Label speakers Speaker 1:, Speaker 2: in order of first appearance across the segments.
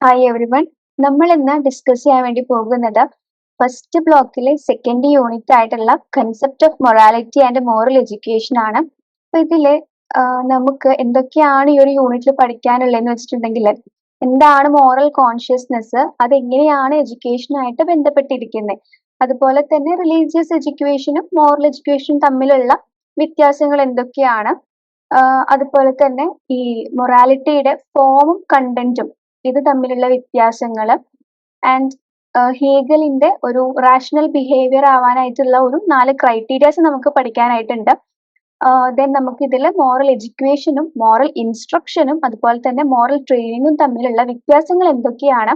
Speaker 1: Hi everyone നമ്മൾ ഇന്ന് discuss ചെയ്യാൻ വേണ്ടി പോകുന്നത് ഫസ്റ്റ് ബ്ലോക്കിലെ സെക്കൻഡ് യൂണിറ്റ് ആയിട്ടുള്ള concept of morality and moral education ആണ്. അപ്പൊ ഇതിൽ നമുക്ക് എന്തൊക്കെയാണ് ഈ ഒരു യൂണിറ്റിൽ പഠിക്കാനുള്ളതെന്ന് വെച്ചിട്ടുണ്ടെങ്കിൽ എന്താണ് മോറൽ കോൺഷ്യസ്നെസ് അത് എങ്ങനെയാണ് എഡ്യൂക്കേഷനായിട്ട് ബന്ധപ്പെട്ടിരിക്കുന്നത് അതുപോലെ തന്നെ റിലീജിയസ് എഡ്യൂക്കേഷനും മോറൽ എഡ്യൂക്കേഷനും തമ്മിലുള്ള വ്യത്യാസങ്ങൾ എന്തൊക്കെയാണ്? അതുപോലെ തന്നെ ഈ മൊറാലിറ്റിയുടെ ഫോമും കണ്ടന്റും ഇത് തമ്മിലുള്ള വ്യത്യാസങ്ങൾ ആൻഡ് ഹേഗലിന്റെ ഒരു റാഷണൽ ബിഹേവിയർ ആവാനായിട്ടുള്ള ഒരു നാല് ക്രൈറ്റീരിയാസ് നമുക്ക് പഠിക്കാനായിട്ടുണ്ട്. ദെൻ നമുക്ക് ഇതിൽ മോറൽ എഡ്യൂക്കേഷനും മോറൽ ഇൻസ്ട്രക്ഷനും അതുപോലെ തന്നെ മോറൽ ട്രെയിനിങ്ങും തമ്മിലുള്ള വ്യത്യാസങ്ങൾ എന്തൊക്കെയാണ്?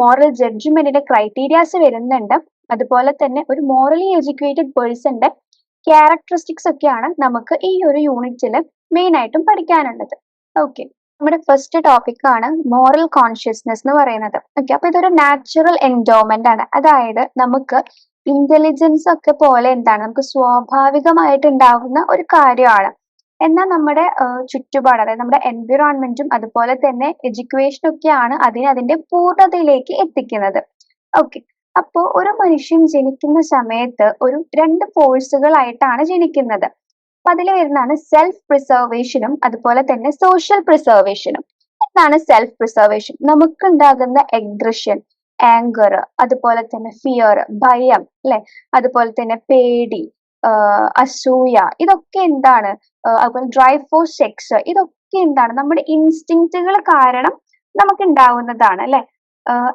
Speaker 1: മോറൽ ജഡ്ജ്മെന്റിന്റെ ക്രൈറ്റീരിയാസ് വരുന്നുണ്ട്. അതുപോലെ തന്നെ ഒരു മോറലി എഡ്യൂക്കേറ്റഡ് പേഴ്സന്റെ ക്യാരക്ടറിസ്റ്റിക്സ് ഒക്കെയാണ് നമുക്ക് ഈ ഒരു യൂണിറ്റിൽ മെയിൻ ആയിട്ടും പഠിക്കാനുള്ളത്. ഓക്കെ നമ്മുടെ ഫസ്റ്റ് ടോപ്പിക് ആണ് മോറൽ കോൺഷ്യസ്നെസ് എന്ന് പറയുന്നത്. ഓക്കെ അപ്പൊ ഇതൊരു നാച്ചുറൽ എൻഡോമെന്റ് ആണ്. അതായത് നമുക്ക് ഇന്റലിജൻസ് ഒക്കെ പോലെ എന്താണ്? നമുക്ക് സ്വാഭാവികമായിട്ട് ഉണ്ടാകുന്ന ഒരു കാര്യമാണ്. എന്നാൽ നമ്മുടെ ചുറ്റുപാട് അതായത് നമ്മുടെ എൻവിറോൺമെന്റും അതുപോലെ തന്നെ എഡ്യൂക്കേഷനും ഒക്കെയാണ് അതിനെ അതിന്റെ പൂർണതയിലേക്ക് എത്തിക്കുന്നത്. ഓക്കെ അപ്പോൾ ഒരു മനുഷ്യൻ ജനിക്കുന്ന സമയത്ത് ഒരു രണ്ട് ഫോഴ്സുകളായിട്ടാണ് ജനിക്കുന്നത്. അപ്പൊ അതിൽ വരുന്നതാണ് സെൽഫ് പ്രിസർവേഷനും അതുപോലെ തന്നെ സോഷ്യൽ പ്രിസർവേഷനും എന്താണ് സെൽഫ് പ്രിസർവേഷൻ നമുക്കുണ്ടാകുന്ന എഗ്രഷൻ ആങ്കർ അതുപോലെ തന്നെ ഫിയർ ഭയം അല്ലെ? അതുപോലെ തന്നെ പേടി അസൂയ ഇതൊക്കെ എന്താണ്? അതുപോലെ ഡ്രൈവ് ഫോർ സെക്സ് ഇതൊക്കെ എന്താണ്? നമ്മുടെ ഇൻസ്റ്റിങ്റ്റുകൾ കാരണം നമുക്ക് ഉണ്ടാവുന്നതാണ് അല്ലെ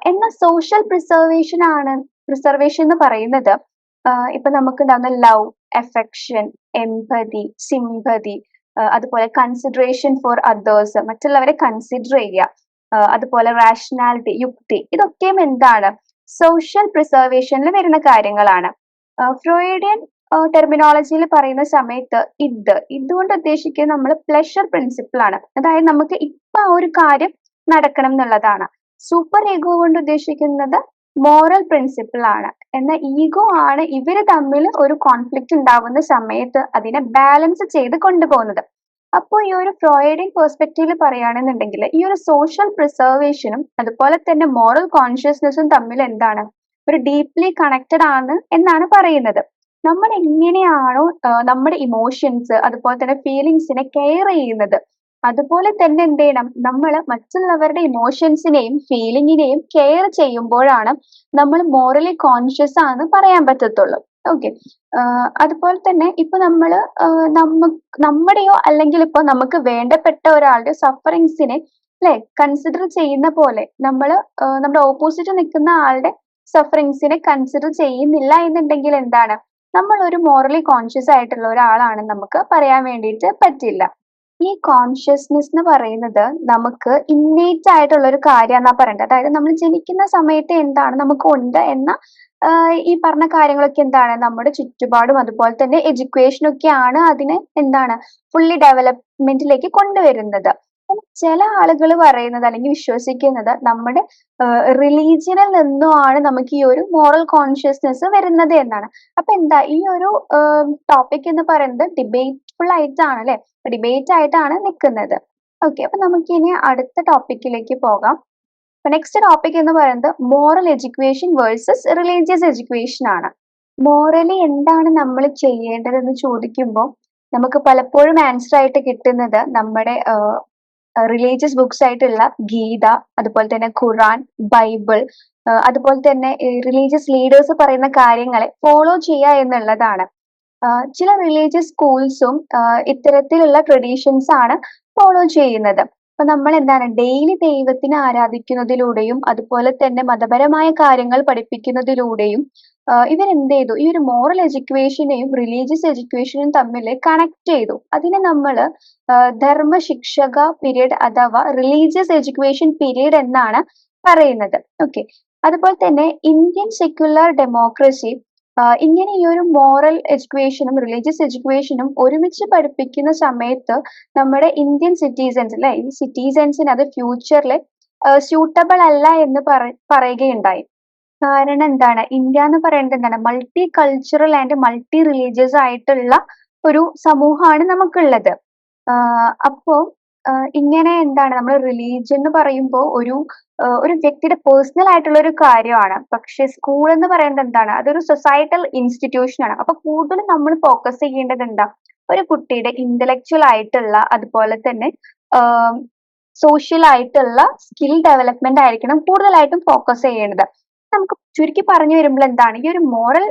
Speaker 1: എന്നാൽ സോഷ്യൽ പ്രിസർവേഷൻ ആണ് പ്രിസർവേഷൻ എന്ന് പറയുന്നത്. ഇപ്പൊ നമുക്ക് ഉണ്ടാകുന്ന ലവ് എഫെക്ഷൻ എംപതി സിമ്പതി അതുപോലെ കൺസിഡറേഷൻ ഫോർ അതേഴ്സ് മറ്റുള്ളവരെ കൺസിഡർ ചെയ്യുക. അതുപോലെ റാഷണാലിറ്റി യുക്തി ഇതൊക്കെയും എന്താണ്? സോഷ്യൽ പ്രിസർവേഷനിൽ വരുന്ന കാര്യങ്ങളാണ്. ഫ്രോയിഡിയൻ ടെർമിനോളജിയിൽ പറയുന്ന സമയത്ത് ഇത് ഇതുകൊണ്ട് ഉദ്ദേശിക്കുന്നത്? നമ്മൾ പ്ലഷർ പ്രിൻസിപ്പിൾ ആണ്. അതായത് നമുക്ക് ഇപ്പൊ ആ ഒരു കാര്യം നടക്കണം എന്നുള്ളതാണ്. സൂപ്പർ ഈഗോ കൊണ്ട് ഉദ്ദേശിക്കുന്നത് മോറൽ പ്രിൻസിപ്പിൾ ആണ്. എന്നാൽ ഈഗോ ആണ് ഇവർ തമ്മിൽ ഒരു കോൺഫ്ലിക്റ്റ് ഉണ്ടാവുന്ന സമയത്ത് അതിനെ ബാലൻസ് ചെയ്ത് കൊണ്ടുപോകുന്നത്. അപ്പോൾ ഈ ഒരു ഫ്രോയിഡിൻ പെർസ്പെക്റ്റീവിൽ പറയുകയാണെന്നുണ്ടെങ്കിൽ ഈ ഒരു സോഷ്യൽ പ്രിസർവേഷനും അതുപോലെ തന്നെ മോറൽ കോൺഷ്യസ്നെസ്സും തമ്മിൽ എന്താണ്? ഒരു ഡീപ്ലി കണക്റ്റഡ് ആണ് എന്നാണ് പറയുന്നത്. നമ്മൾ എങ്ങനെയാണോ നമ്മുടെ ഇമോഷൻസ് അതുപോലെ തന്നെ ഫീലിങ്സിനെ കെയർ ചെയ്യുന്നത്. അതുപോലെ തന്നെ എന്ത് ചെയ്യണം? നമ്മൾ മറ്റുള്ളവരുടെ ഇമോഷൻസിനെയും ഫീലിങ്ങിനെയും കെയർ ചെയ്യുമ്പോഴാണ് നമ്മൾ മോറലി കോൺഷ്യസ് ആണെന്ന് പറയാൻ പറ്റത്തുള്ളൂ. ഓക്കെ അതുപോലെ തന്നെ ഇപ്പൊ നമ്മൾ നമ്മ നമ്മുടെയോ അല്ലെങ്കിൽ ഇപ്പൊ നമുക്ക് വേണ്ടപ്പെട്ട ഒരാളുടെ സഫറിങ്സിനെ അല്ലെ കൺസിഡർ ചെയ്യുന്ന പോലെ നമ്മൾ നമ്മുടെ ഓപ്പോസിറ്റ് നിൽക്കുന്ന ആളുടെ സഫറിങ്സിനെ കൺസിഡർ ചെയ്യുന്നില്ല എന്നുണ്ടെങ്കിൽ എന്താണ്? നമ്മൾ ഒരു മോറലി കോൺഷ്യസ് ആയിട്ടുള്ള ഒരാളാണെന്ന് നമുക്ക് പറയാൻ വേണ്ടിയിട്ട് പറ്റില്ല. ഈ കോൺഷ്യസ്നെസ് എന്ന് പറയുന്നത് നമുക്ക് ഇന്നേറ്റ് ആയിട്ടുള്ള ഒരു കാര്യമെന്നാ പറയേണ്ടത് അതായത് നമ്മൾ ജനിക്കുന്ന സമയത്ത് എന്താണ് നമുക്ക് ഉണ്ട് എന്ന ഈ പറഞ്ഞ കാര്യങ്ങളൊക്കെ എന്താണ്? നമ്മുടെ ചുറ്റുപാടും അതുപോലെ തന്നെ എഡ്യൂക്കേഷനൊക്കെയാണ് അതിനെ എന്താണ്? ഫുള്ളി ഡെവലപ്മെന്റിലേക്ക് കൊണ്ടുവരുന്നത്. ചില ആളുകൾ പറയുന്നത് അല്ലെങ്കിൽ വിശ്വസിക്കുന്നത് നമ്മുടെ റിലീജിയനിൽ നിന്നുമാണ് നമുക്ക് ഈ ഒരു മോറൽ കോൺഷ്യസ്നെസ് വരുന്നത് എന്നാണ്. അപ്പൊ എന്താ ഈ ഒരു ടോപ്പിക് എന്ന് പറയുന്നത് ഡിബേറ്റ്ഫുൾ ആയിട്ടാണ് അല്ലെ ഡിബേറ്റ് ആയിട്ടാണ് നിൽക്കുന്നത്. ഓക്കെ അപ്പൊ നമുക്ക് ഇനി അടുത്ത ടോപ്പിക്കിലേക്ക് പോകാം. അപ്പൊ നെക്സ്റ്റ് ടോപ്പിക് എന്ന് പറയുന്നത് moral education versus religious education ആണ്. മോറലി എന്താണ് നമ്മൾ ചെയ്യേണ്ടതെന്ന് ചോദിക്കുമ്പോൾ നമുക്ക് പലപ്പോഴും ആൻസർ ആയിട്ട് കിട്ടുന്നത് നമ്മുടെ റിലീജിയസ് ബുക്സ് ആയിട്ടുള്ള ഗീത അതുപോലെ തന്നെ ഖുറാൻ ബൈബിൾ അതുപോലെ തന്നെ റിലീജിയസ് ലീഡേഴ്സ് പറയുന്ന കാര്യങ്ങളെ ഫോളോ ചെയ്യുക എന്നുള്ളതാണ്. ചില റിലീജിയസ് സ്കൂൾസും ഇത്തരത്തിലുള്ള ട്രഡീഷൻസ് ആണ് ഫോളോ ചെയ്യുന്നത്. അപ്പൊ നമ്മൾ എന്താണ് ഡെയിലി ദൈവത്തിനെ ആരാധിക്കുന്നതിലൂടെയും അതുപോലെ തന്നെ മതപരമായ കാര്യങ്ങൾ പഠിപ്പിക്കുന്നതിലൂടെയും ഇവരെന്ത് ചെയ്തു ഈ ഒരു മോറൽ എഡ്യൂക്കേഷനെയും റിലീജിയസ് എഡ്യൂക്കേഷനും തമ്മിൽ കണക്ട് ചെയ്തു. അതിനെ നമ്മൾ ധർമ്മശിക്ഷക പീരീഡ് അഥവാ റിലീജിയസ് എഡ്യൂക്കേഷൻ പീരീഡ് എന്നാണ് പറയുന്നത്. ഓക്കെ അതുപോലെ തന്നെ ഇന്ത്യൻ സെക്യുലർ ഡെമോക്രസി ഇങ്ങനെ ഈ ഒരു മോറൽ എഡ്യൂക്കേഷനും റിലീജിയസ് എഡ്യൂക്കേഷനും ഒരുമിച്ച് പഠിപ്പിക്കുന്ന സമയത്ത് നമ്മുടെ ഇന്ത്യൻ സിറ്റിസൻസ് അല്ലെ ഈ സിറ്റിസൻസിന് അത് ഫ്യൂച്ചറിൽ സ്യൂട്ടബിൾ അല്ല എന്ന് പറയുകയുണ്ടായി. കാരണം എന്താണ് ഇന്ത്യ എന്ന് പറയുന്നത് എന്താണ് multi cultural and multi religious ആയിട്ടുള്ള ഒരു സമൂഹമാണ് നമുക്കുള്ളത്. അപ്പോ ഇങ്ങനെ എന്താണ് നമ്മൾ റിലീജിയൻ എന്ന് പറയുമ്പോൾ ഒരു ഒരു വ്യക്തിയുടെ പേഴ്സണൽ ആയിട്ടുള്ള ഒരു കാര്യമാണ്. പക്ഷെ സ്കൂൾ എന്ന് പറയുന്നത് എന്താണ്? അതൊരു സൊസൈറ്റൽ ഇൻസ്റ്റിറ്റ്യൂഷൻ ആണ്. അപ്പൊ കൂടുതലും നമ്മൾ ഫോക്കസ് ചെയ്യേണ്ടത് എന്താ? ഒരു കുട്ടിയുടെ ഇന്റലക്ച്വൽ ആയിട്ടുള്ള അതുപോലെ തന്നെ സോഷ്യൽ ആയിട്ടുള്ള സ്കിൽ ഡെവലപ്മെന്റ് ആയിരിക്കണം കൂടുതലായിട്ടും ഫോക്കസ് ചെയ്യേണ്ടത്. നമുക്ക് ചുരുക്കി പറഞ്ഞു വരുമ്പോൾ എന്താണ്? ഈ ഒരു മോറൽ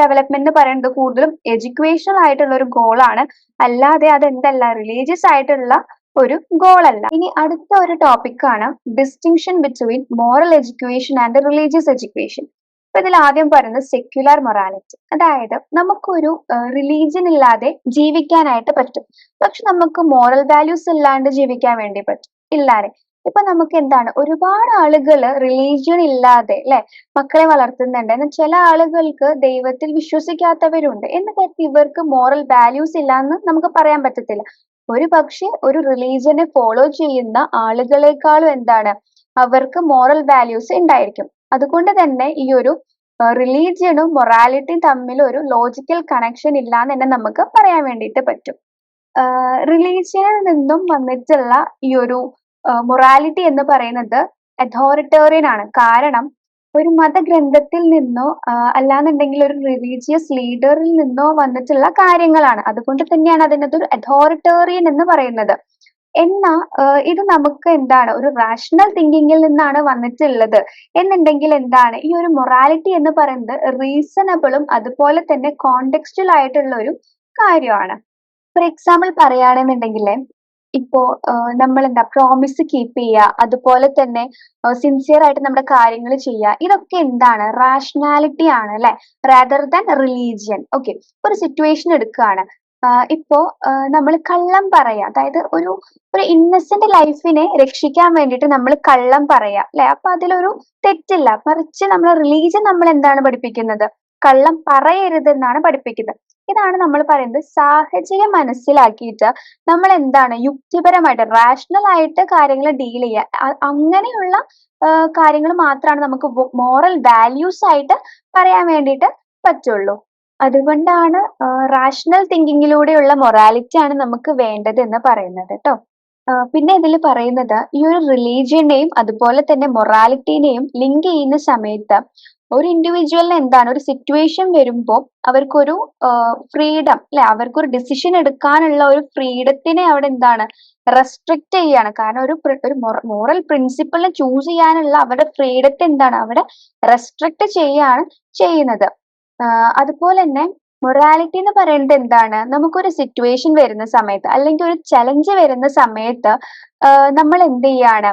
Speaker 1: ഡെവലപ്മെന്റ് എന്ന് പറയുന്നത് കൂടുതലും എഡ്യൂക്കേഷണൽ ആയിട്ടുള്ള ഒരു ഗോൾ ആണ്. അല്ലാതെ അതെന്തല്ല റിലീജിയസ് ആയിട്ടുള്ള ഒരു ഗോൾ അല്ല. ഇനി അടുത്ത ഒരു ടോപ്പിക് ആണ് distinction between moral education and religious education. അപ്പൊ ഇതിൽ ആദ്യം പറയുന്നത് സെക്യുലർ മൊറാലിറ്റി. അതായത് നമുക്കൊരു റിലീജിയൻ ഇല്ലാതെ ജീവിക്കാനായിട്ട് പറ്റും. പക്ഷെ നമുക്ക് മോറൽ വാല്യൂസ് ഇല്ലാണ്ട് ജീവിക്കാൻ വേണ്ടി പറ്റും. ഇല്ലാല്ലേ? ഇപ്പൊ നമുക്ക് എന്താണ് ഒരുപാട് ആളുകൾ റിലീജിയൻ ഇല്ലാതെ അല്ലെ മക്കളെ വളർത്തുന്നുണ്ട്. എന്നാൽ ചില ആളുകൾക്ക് ദൈവത്തിൽ വിശ്വസിക്കാത്തവരുണ്ട്. എന്ന് കരുതി ഇവർക്ക് മോറൽ വാല്യൂസ് ഇല്ലാന്ന് നമുക്ക് പറയാൻ പറ്റത്തില്ല. ഒരു ഒരുപക്ഷേ ഒരു റിലീജിയനെ ഫോളോ ചെയ്യുന്ന ആളുകളെക്കാളും എന്താണ് അവർക്ക് മോറൽ വാല്യൂസ് ഉണ്ടായിരിക്കും. അതുകൊണ്ട് തന്നെ ഈ ഒരു റിലീജിയനും മൊറാലിറ്റിയും തമ്മിൽ ഒരു ലോജിക്കൽ കണക്ഷൻ ഇല്ല എന്ന് തന്നെ നമുക്ക് പറയാൻ വേണ്ടിയിട്ട് പറ്റും. റിലീജിയനിൽ നിന്നും വന്നിട്ടുള്ള ഈ ഒരു മൊറാലിറ്റി എന്ന് പറയുന്നത് അഥോറിറ്റേറിയൻ ആണ്. കാരണം ഒരു മതഗ്രന്ഥത്തിൽ നിന്നോ അല്ലാന്നുണ്ടെങ്കിൽ ഒരു റിലീജിയസ് ലീഡറിൽ നിന്നോ വന്നിട്ടുള്ള കാര്യങ്ങളാണ്. അതുകൊണ്ട് തന്നെയാണ് അതിനകത്ത് ഒരു അഥോറിറ്റേറിയൻ എന്ന് പറയുന്നത്. എന്നാ ഇത് നമുക്ക് എന്താണ് ഒരു റാഷണൽ തിങ്കിങ്ങിൽ നിന്നാണ് വന്നിട്ടുള്ളത് എന്നുണ്ടെങ്കിൽ എന്താണ് ഈ ഒരു മൊറാലിറ്റി എന്ന് പറയുന്നത് റീസണബിളും അതുപോലെ തന്നെ കോണ്ടെക്സ്റ്റുവൽ ആയിട്ടുള്ള ഒരു കാര്യമാണ്. ഫോർ എക്സാമ്പിൾ പറയുകയാണെന്നുണ്ടെങ്കിൽ ഇപ്പോ നമ്മൾ എന്താ പ്രോമിസ് കീപ്പ് ചെയ്യുക, അതുപോലെ തന്നെ സിൻസിയർ ആയിട്ട് നമ്മുടെ കാര്യങ്ങൾ ചെയ്യുക. ഇതൊക്കെ എന്താണ് റാഷണാലിറ്റി ആണ് അല്ലെ റാദർ ദാൻ റിലീജിയൻ. ഓക്കെ. ഒരു സിറ്റുവേഷൻ എടുക്കുകയാണ്. ഇപ്പോ നമ്മൾ കള്ളം പറയാ. അതായത് ഒരു ഒരു ഇന്നസെന്റ് ലൈഫിനെ രക്ഷിക്കാൻ വേണ്ടിയിട്ട് നമ്മൾ കള്ളം പറയാ അല്ലെ അപ്പൊ അതിലൊരു തെറ്റില്ല. മറിച്ച് നമ്മളെ റിലീജിയൻ നമ്മൾ എന്താണ് പഠിപ്പിക്കുന്നത്? കള്ളം പറയരുതെന്നാണ് പഠിപ്പിക്കുന്നത്. ഇതാണ് നമ്മൾ പറയുന്നത് സാഹചര്യം മനസ്സിലാക്കിയിട്ട് നമ്മൾ എന്താണ് യുക്തിപരമായിട്ട് റാഷണൽ ആയിട്ട് കാര്യങ്ങൾ ഡീൽ ചെയ്യുക. അങ്ങനെയുള്ള കാര്യങ്ങൾ മാത്രമാണ് നമുക്ക് മോറൽ വാല്യൂസ് ആയിട്ട് പറയാൻ വേണ്ടിയിട്ട് പറ്റുള്ളൂ. അതുകൊണ്ടാണ് റാഷണൽ തിങ്കിങ്ങിലൂടെയുള്ള മൊറാലിറ്റി ആണ് നമുക്ക് വേണ്ടത് എന്ന് പറയുന്നത് ട്ടോ. പിന്നെ ഇതിൽ പറയുന്നത് ഈ ഒരു റിലീജിയനെയും അതുപോലെ തന്നെ മൊറാലിറ്റിനെയും ലിങ്ക് ചെയ്യുന്ന സമയത്ത് ഒരു ഇൻഡിവിജ്വലിന് എന്താണ് ഒരു സിറ്റുവേഷൻ വരുമ്പോൾ അവർക്കൊരു ഫ്രീഡം അല്ലെ അവർക്കൊരു ഡിസിഷൻ എടുക്കാനുള്ള ഒരു ഫ്രീഡത്തിനെ അവിടെ എന്താണ് റെസ്ട്രിക്റ്റ് ചെയ്യാണ്. കാരണം ഒരു ഒരു മോറൽ പ്രിൻസിപ്പിളിനെ ചൂസ് ചെയ്യാനുള്ള അവരുടെ ഫ്രീഡത്തെ എന്താണ് അവിടെ റെസ്ട്രിക്ട് ചെയ്യാണ് ചെയ്യുന്നത്. അതുപോലെ അതുപോലെന്നെ മൊറാലിറ്റി എന്ന് പറയുന്നത് എന്താണ്? നമുക്കൊരു സിറ്റുവേഷൻ വരുന്ന സമയത്ത് അല്ലെങ്കിൽ ഒരു ചലഞ്ച് വരുന്ന സമയത്ത് നമ്മൾ എന്ത് ചെയ്യാണ്?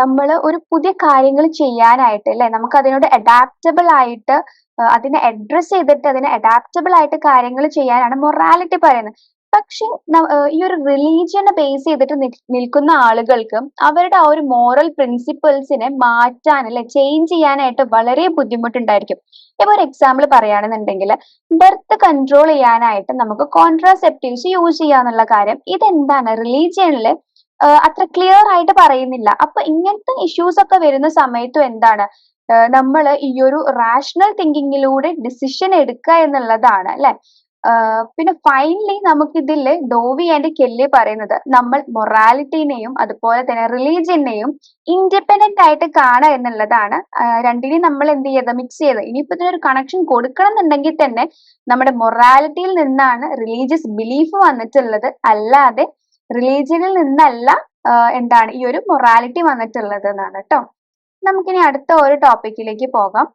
Speaker 1: നമ്മൾ ഒരു പുതിയ കാര്യങ്ങൾ ചെയ്യാനായിട്ട് അല്ലെ നമുക്ക് അതിനോട് അഡാപ്റ്റബിൾ ആയിട്ട് അതിനെ അഡ്രസ് ചെയ്തിട്ട് അതിനെ അഡാപ്റ്റബിൾ ആയിട്ട് കാര്യങ്ങൾ ചെയ്യാനാണ് മൊറാലിറ്റി പറയുന്നത്. പക്ഷെ ഈ ഒരു റിലീജിയനെ ബേസ് ചെയ്തിട്ട് നിൽക്കുന്ന ആളുകൾക്ക് അവരുടെ ആ ഒരു മോറൽ പ്രിൻസിപ്പിൾസിനെ മാറ്റാൻ അല്ലെ ചേഞ്ച് ചെയ്യാനായിട്ട് വളരെ ബുദ്ധിമുട്ടുണ്ടായിരിക്കും. ഇപ്പൊ ഒരു എക്സാമ്പിൾ പറയുകയാണെന്നുണ്ടെങ്കിൽ ബർത്ത് കൺട്രോൾ ചെയ്യാനായിട്ട് നമുക്ക് കോൺട്രാസെപ്റ്റീവ്സ് യൂസ് ചെയ്യാന്നുള്ള കാര്യം ഇതെന്താണ് റിലീജിയനിൽ അത്ര ക്ലിയർ ആയിട്ട് പറയുന്നില്ല. അപ്പൊ ഇങ്ങനത്തെ ഇഷ്യൂസ് ഒക്കെ വരുന്ന സമയത്തും എന്താണ് നമ്മൾ ഈ ഒരു റാഷണൽ തിങ്കിങ്ങിലൂടെ ഡിസിഷൻ എടുക്കുക എന്നുള്ളതാണ് ല്ലേ? പിന്നെ ഫൈനലി നമുക്കിതിൽ ഡോവി ആൻഡ് കെല്ലി പറയുന്നത് നമ്മൾ മൊറാലിറ്റിനെയും അതുപോലെ തന്നെ റിലീജിയനെയും ഇൻഡിപെൻഡന്റ് ആയിട്ട് കാണുക എന്നുള്ളതാണ്. രണ്ടിനെയും നമ്മൾ എന്ത് ചെയ്യരുത് മിക്സ് ചെയ്ത് ഇനിയിപ്പോ ഇതിനൊരു കണക്ഷൻ കൊടുക്കണം എന്നുണ്ടെങ്കിൽ തന്നെ നമ്മുടെ മൊറാലിറ്റിയിൽ നിന്നാണ് റിലീജിയസ് ബിലീഫ് വന്നിട്ടുള്ളത്. അല്ലാതെ റിലീജിയനിൽ നിന്നല്ല എന്താണ് ഈ ഒരു മൊറാലിറ്റി വന്നിട്ടുള്ളത് എന്നാണ് കേട്ടോ നമുക്കിനി അടുത്ത ഒരു ടോപ്പിക്കിലേക്ക് പോകാം.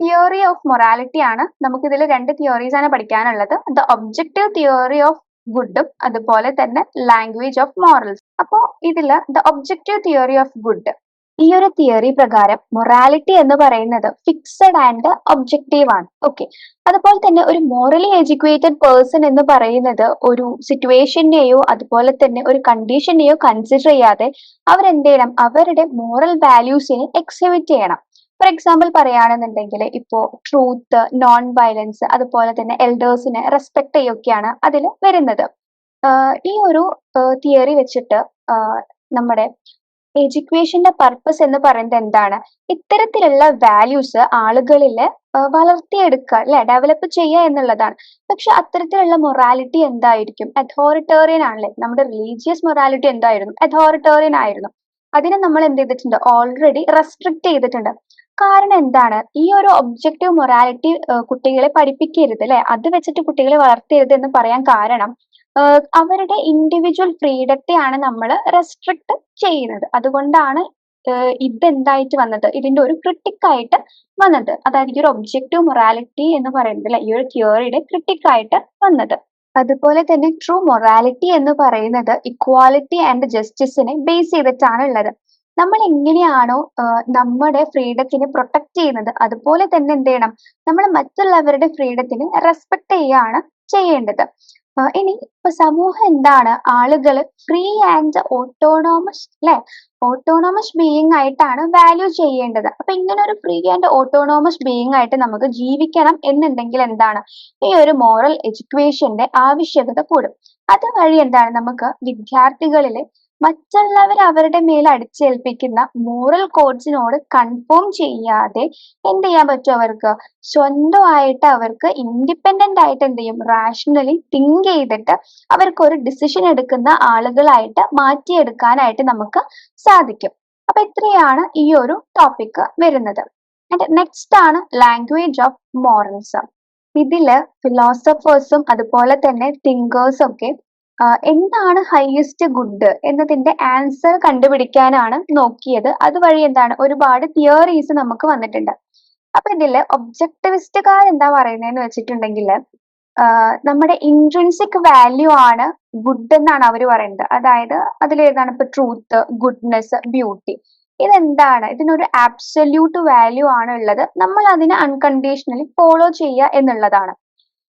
Speaker 1: തിയറി ഓഫ് മൊറാലിറ്റി ആണ്. നമുക്കിതിൽ രണ്ട് തിയറീസ് ആണ് പഠിക്കാനുള്ളത്. ദ ഒബ്ജക്റ്റീവ് തിയറി ഓഫ് ഗുഡും അതുപോലെ തന്നെ ലാംഗ്വേജ് ഓഫ് മോറൽസ്. അപ്പോൾ ഇതിൽ the objective theory of good ഈ ഒരു തിയറി പ്രകാരം മൊറാലിറ്റി എന്ന് പറയുന്നത് ഫിക്സഡ് ആൻഡ് ഒബ്ജക്റ്റീവ് ആണ്. ഓക്കെ. അതുപോലെ തന്നെ ഒരു മോറലി എഡ്യൂക്കേറ്റഡ് പേഴ്സൺ എന്ന് പറയുന്നത് ഒരു സിറ്റുവേഷനെയോ അതുപോലെ തന്നെ ഒരു കണ്ടീഷനെയോ കൺസിഡർ ചെയ്യാതെ അവരെന്ത് ചെയ്യണം? അവരുടെ മോറൽ വാല്യൂസിനെ എക്സിബിറ്റ് ചെയ്യണം. ഫോർ എക്സാമ്പിൾ പറയുകയാണെന്നുണ്ടെങ്കിൽ ഇപ്പോൾ ട്രൂത്ത്, നോൺ വയലൻസ് അതുപോലെ തന്നെ എൽഡേഴ്സിനെ റെസ്പെക്ട് ചെയ്യൊക്കെയാണ് അതിൽ വരുന്നത്. ഈ ഒരു തിയറി വെച്ചിട്ട് നമ്മുടെ എഡ്യൂക്കേഷന്റെ പർപ്പസ് എന്ന് പറയുന്നത് എന്താണ്? ഇത്തരത്തിലുള്ള വാല്യൂസ് ആളുകളിൽ വളർത്തിയെടുക്കുക അല്ലെ? ഡെവലപ്പ് ചെയ്യുക എന്നുള്ളതാണ്. പക്ഷെ അത്തരത്തിലുള്ള മൊറാലിറ്റി എന്തായിരിക്കും? അതോറിറ്റേറിയൻ ആണല്ലേ? നമ്മുടെ റിലീജിയസ് മൊറാലിറ്റി എന്തായിരുന്നു? അതോറിറ്റേറിയൻ ആയിരുന്നു. അതിനെ നമ്മൾ എന്ത് ചെയ്തിട്ടുണ്ട്? ഓൾറെഡി റെസ്ട്രിക്ട് ചെയ്തിട്ടുണ്ട്. കാരണം എന്താണ്? ഈ ഒരു ഒബ്ജക്റ്റീവ് മൊറാലിറ്റി കുട്ടികളെ പഠിപ്പിക്കരുത് അല്ലെ? അത് വെച്ചിട്ട് കുട്ടികളെ വളർത്തരുത് എന്ന് പറയാൻ കാരണം അവരുടെ ഇൻഡിവിജ്വൽ ഫ്രീഡത്തെയാണ് നമ്മൾ റെസ്ട്രിക്ട് ചെയ്യുന്നത്. അതുകൊണ്ടാണ് ഇതെന്തായിട്ട് വന്നത്? ഇതിന്റെ ഒരു ക്രിട്ടിക്കായിട്ട് വന്നത്. അതായത് ഈ ഒരു ഒബ്ജക്റ്റീവ് മൊറാലിറ്റി എന്ന് പറയുന്നത് അല്ലെ? ഈ ഒരു തിയറിയുടെ ക്രിട്ടിക്കായിട്ട് വന്നത്. അതുപോലെ തന്നെ ട്രൂ മൊറാലിറ്റി എന്ന് പറയുന്നത് ഇക്വാലിറ്റി ആൻഡ് ജസ്റ്റിസിനെ ബേസ് ചെയ്തിട്ടാണ് ഉള്ളത്. നമ്മൾ എങ്ങനെയാണോ നമ്മുടെ ഫ്രീഡത്തിനെ പ്രൊട്ടക്ട് ചെയ്യുന്നത് അതുപോലെ തന്നെ എന്ത് ചെയ്യണം? നമ്മൾ മറ്റുള്ളവരുടെ ഫ്രീഡത്തിനെ റെസ്പെക്ട് ചെയ്യാണ് ചെയ്യേണ്ടത്. ഇനി ഇപ്പൊ സമൂഹം എന്താണ്? ആളുകൾ ഫ്രീ ആൻഡ് ഓട്ടോണോമസ് അല്ലെ ഓട്ടോണോമസ് ബീയിങ് ആയിട്ടാണ് വാല്യൂ ചെയ്യേണ്ടത്. അപ്പൊ ഇങ്ങനെ ഒരു ഫ്രീ ആൻഡ് ഓട്ടോണോമസ് ബീയിങ് ആയിട്ട് നമുക്ക് ജീവിക്കണം എന്നുണ്ടെങ്കിൽ എന്താണ്? ഈ ഒരു മോറൽ എഡ്യൂക്കേഷന്റെ ആവശ്യകത കൂടും. അതുവഴി എന്താണ്? നമുക്ക് വിദ്യാർത്ഥികളിലെ മറ്റുള്ളവർ അവരുടെ മേൽ അടിച്ചേൽപ്പിക്കുന്ന മോറൽ കോഡ്സിനോട് കൺഫേം ചെയ്യാതെ എന്ത് ചെയ്യാൻ പറ്റും അവർക്ക്? സ്വന്തമായിട്ട് അവർക്ക് ഇൻഡിപെൻഡന്റ് ആയിട്ട് എന്ത് ചെയ്യും? റാഷണലി തിങ്ക് ചെയ്തിട്ട് അവർക്ക് ഒരു ഡിസിഷൻ എടുക്കുന്ന ആളുകളായിട്ട് മാറ്റിയെടുക്കാനായിട്ട് നമുക്ക് സാധിക്കും. അപ്പൊ ഇത്രയാണ് ഈ ഒരു ടോപ്പിക് വരുന്നത്. നെക്സ്റ്റ് ആണ് ലാംഗ്വേജ് ഓഫ് മോറൽസ് ഇതിൽ ഫിലോസഫേഴ്സും അതുപോലെ തന്നെ തിങ്കേഴ്സും ഒക്കെ എന്താണ് ഹയസ്റ്റ് ഗുഡ് എന്നതിന്റെ ആൻസർ കണ്ടുപിടിക്കാനാണ് നോക്കിയത്. അതുവഴി എന്താണ്? ഒരുപാട് തിയറീസ് നമുക്ക് വന്നിട്ടുണ്ട്. അപ്പൊ ഇതിൽ ഒബ്ജക്ടിവിസ്റ്റുകാർ എന്താ പറയുന്നതെന്ന് വെച്ചിട്ടുണ്ടെങ്കിൽ നമ്മുടെ ഇൻട്രൻസിക് വാല്യൂ ആണ് ഗുഡ് എന്നാണ് അവർ പറയുന്നത്. അതായത് അതിൽ ഏതാണ് ഇപ്പൊ ട്രൂത്ത് ഗുഡ്നെസ് ബ്യൂട്ടി ഇതെന്താണ്? ഇതിനൊരു ആബ്സല്യൂട്ട് വാല്യൂ ആണ് ഉള്ളത്. നമ്മൾ അതിനെ അൺകണ്ടീഷണലി ഫോളോ ചെയ്യുക എന്നുള്ളതാണ്.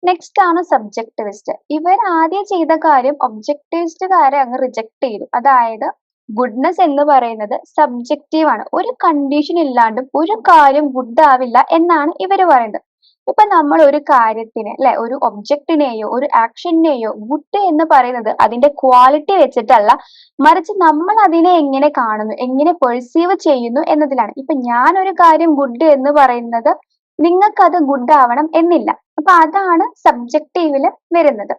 Speaker 1: നെക്സ്റ്റ് ആണ് സബ്ജക്ടിവിസ്റ്റ് ഇവർ ആദ്യം ചെയ്ത കാര്യം ഒബ്ജക്ടിവിസ്റ്റുകാരെ അങ്ങ് റിജക്ട് ചെയ്തു. അതായത് ഗുഡ്നെസ് എന്ന് പറയുന്നത് സബ്ജക്റ്റീവ് ആണ്. ഒരു കണ്ടീഷൻ ഇല്ലാണ്ടും ഒരു കാര്യം ഗുഡ് ആവില്ല എന്നാണ് ഇവർ പറയുന്നത്. ഇപ്പൊ നമ്മൾ ഒരു കാര്യത്തിന് അല്ലെ ഒരു ഒബ്ജക്റ്റിനെയോ ഒരു ആക്ഷനെയോ ഗുഡ് എന്ന് പറയുന്നത് അതിന്റെ ക്വാളിറ്റി വെച്ചിട്ടല്ല മറിച്ച് നമ്മൾ അതിനെ എങ്ങനെ കാണുന്നു എങ്ങനെ പെർസീവ് ചെയ്യുന്നു എന്നതിലാണ്. ഇപ്പൊ ഞാൻ ഒരു കാര്യം ഗുഡ് എന്ന് പറയുന്നത് നിങ്ങൾക്കത് ഗുഡ് ആവണം എന്നില്ല. അപ്പൊ അതാണ് സബ്ജക്റ്റീവിൽ വരുന്നത്.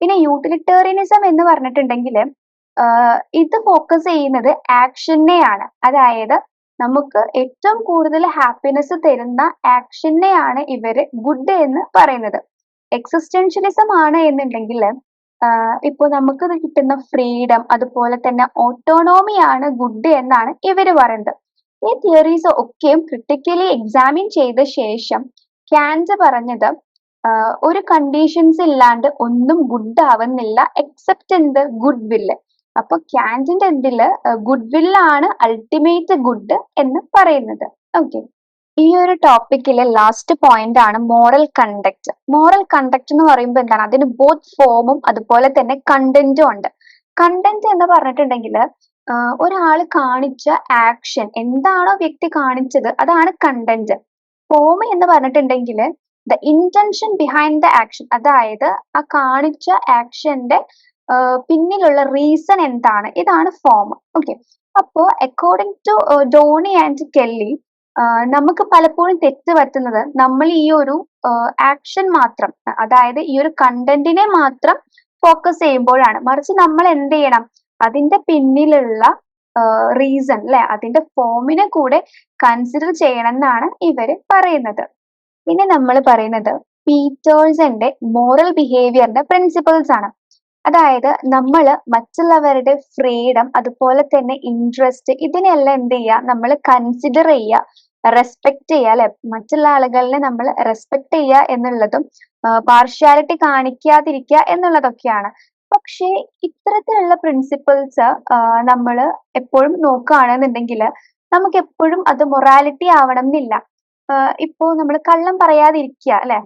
Speaker 1: പിന്നെ യൂട്ടിലിറ്റേറിയനിസം എന്ന് പറഞ്ഞിട്ടുണ്ടെങ്കിൽ ഇത് ഫോക്കസ് ചെയ്യുന്നത് ആക്ഷനെയാണ് അതായത് നമുക്ക് ഏറ്റവും കൂടുതൽ ഹാപ്പിനെസ് തരുന്ന ആക്ഷനെയാണ് ഇവർ ഗുഡ് എന്ന് പറയുന്നത്. എക്സിസ്റ്റൻഷ്യലിസം ആണ് എന്നുണ്ടെങ്കിൽ ഇപ്പൊ നമുക്ക് കിട്ടുന്ന ഫ്രീഡം അതുപോലെ തന്നെ ഓട്ടോണോമി ആണ് ഗുഡ് എന്നാണ് ഇവർ പറയുന്നത്. ഈ തിയറീസ് ഒക്കെയും ക്രിട്ടിക്കലി എക്സാമിൻ ചെയ്ത ശേഷം ക്യാൻസ് പറഞ്ഞത് ഒരു കണ്ടീഷൻസ് ഇല്ലാണ്ട് ഒന്നും ഗുഡ് ആവുന്നില്ല എക്സെപ്റ്റ് എന്ത്? ഗുഡ് വില്ല് അപ്പൊ ക്യാൻഡിന്റെ എന്തിൽ? ഗുഡ് വില്ലാണ് അൾട്ടിമേറ്റ് ഗുഡ് എന്ന് പറയുന്നത്. ഓക്കെ ഈ ഒരു ടോപ്പിക്കിലെ ലാസ്റ്റ് പോയിന്റ് ആണ് മോറൽ കണ്ടക്ട് മോറൽ കണ്ടക്ട് എന്ന് പറയുമ്പോൾ എന്താണ്? അതിന് ബോത്ത് ഫോമും അതുപോലെ തന്നെ കണ്ടന്റും ഉണ്ട്. കണ്ടന്റ് എന്ന് പറഞ്ഞിട്ടുണ്ടെങ്കിൽ ഒരാൾ കാണിച്ച ആക്ഷൻ എന്താണോ വ്യക്തി കാണിച്ചത് അതാണ് കണ്ടന്റ് ഫോം എന്ന് പറഞ്ഞിട്ടുണ്ടെങ്കിൽ the intention behind the action അതായത് ആ കാണിച്ച ആക്ഷന്റെ പിന്നിലുള്ള റീസൺ എന്താണ്? ഇതാണ് ഫോം ഓക്കെ അപ്പോ according to Downie and Kelly നമുക്ക് പലപ്പോഴും തെറ്റ് പറ്റുന്നത് നമ്മൾ ഈ ഒരു ആക്ഷൻ മാത്രം അതായത് ഈ ഒരു കണ്ടന്റിനെ മാത്രം ഫോക്കസ് ചെയ്യുമ്പോഴാണ്. മറിച്ച് നമ്മൾ എന്ത് ചെയ്യണം? അതിന്റെ പിന്നിലുള്ള റീസൺ അല്ലെ അതിന്റെ ഫോമിനെ കൂടെ കൺസിഡർ ചെയ്യണം എന്നാണ് ഇവർ പറയുന്നത്. പിന്നെ നമ്മൾ പറയുന്നത് പീറ്റേഴ്സന്റെ മോറൽ ബിഹേവിയറിന്റെ പ്രിൻസിപ്പിൾസ് ആണ്. അതായത് നമ്മൾ മറ്റുള്ളവരുടെ ഫ്രീഡം അതുപോലെ തന്നെ ഇൻട്രസ്റ്റ് ഇതിനെല്ലാം എന്ത് ചെയ്യുക? നമ്മൾ കൺസിഡർ ചെയ്യുക. റെസ്പെക്ട് ചെയ്യുക അല്ലെ? മറ്റുള്ള ആളുകളിനെ നമ്മൾ റെസ്പെക്ട് ചെയ്യുക എന്നുള്ളതും പാർഷ്യാലിറ്റി കാണിക്കാതിരിക്കുക എന്നുള്ളതൊക്കെയാണ്. പക്ഷേ ഇത്തരത്തിലുള്ള പ്രിൻസിപ്പിൾസ് നമ്മൾ എപ്പോഴും നോക്കുകയാണെന്നുണ്ടെങ്കിൽ നമുക്ക് എപ്പോഴും അത് മൊറാലിറ്റി ആവണം എന്നില്ല ഇപ്പോ നമ്മൾ കള്ളം പറയാതിരിക്കുക അല്ലെ?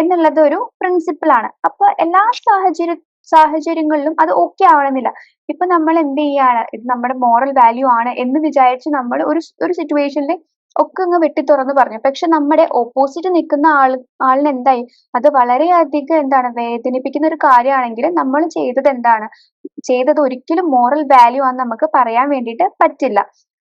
Speaker 1: എന്നുള്ളത് ഒരു പ്രിൻസിപ്പിൾ ആണ്. അപ്പൊ എല്ലാ സാഹചര്യ സാഹചര്യങ്ങളിലും അത് ഓക്കെ ആവണമെന്നില്ല. ഇപ്പൊ നമ്മൾ എന്ത് ചെയ്യാണ് ഇത് നമ്മുടെ മോറൽ വാല്യൂ ആണ് എന്ന് വിചാരിച്ച് നമ്മൾ ഒരു ഒരു സിറ്റുവേഷനിൽ ഒക്കെ അങ്ങ് വെട്ടി തുറന്ന് പറഞ്ഞു. പക്ഷെ നമ്മുടെ ഓപ്പോസിറ്റ് നിൽക്കുന്ന ആൾ ആളിന് എന്തായി? അത് വളരെയധികം എന്താണ് വേദനിപ്പിക്കുന്ന ഒരു കാര്യമാണെങ്കിൽ നമ്മൾ ചെയ്തത് എന്താണ്? ചെയ്തത് ഒരിക്കലും മോറൽ വാല്യൂ ആണെന്ന് നമുക്ക് പറയാൻ വേണ്ടിയിട്ട് പറ്റില്ല.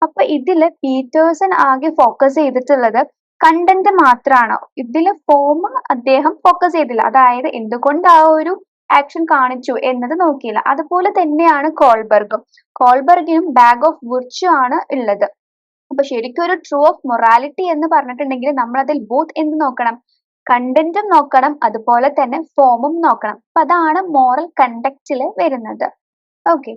Speaker 1: അപ്പൊ ഇതിൽ പീറ്റേഴ്സൺ ആകെ ഫോക്കസ് ചെയ്തിട്ടുള്ളത് കണ്ടന്റ് മാത്രമാണോ ഇതിൽ ഫോം അദ്ദേഹം ഫോക്കസ് ചെയ്തില്ല. അതായത് എന്തുകൊണ്ട് ആ ഒരു ആക്ഷൻ കാണിച്ചു എന്നത് നോക്കിയില്ല. അതുപോലെ തന്നെയാണ് കോൾബർഗും. കോൾബർഗിനും ബാഗ് ഓഫ് വിർച്യു ആണ് ഉള്ളത്. അപ്പൊ ശരിക്കും ഒരു ട്രൂ ഓഫ് മൊറാലിറ്റി എന്ന് പറഞ്ഞിട്ടുണ്ടെങ്കിൽ നമ്മൾ അതിൽ ബോത്ത് എന്ത് നോക്കണം? കണ്ടന്റും നോക്കണം. അതുപോലെ തന്നെ ഫോമും നോക്കണം. അപ്പൊ അതാണ് മോറൽ കണ്ടക്റ്റിൽ വരുന്നത്. ഓക്കെ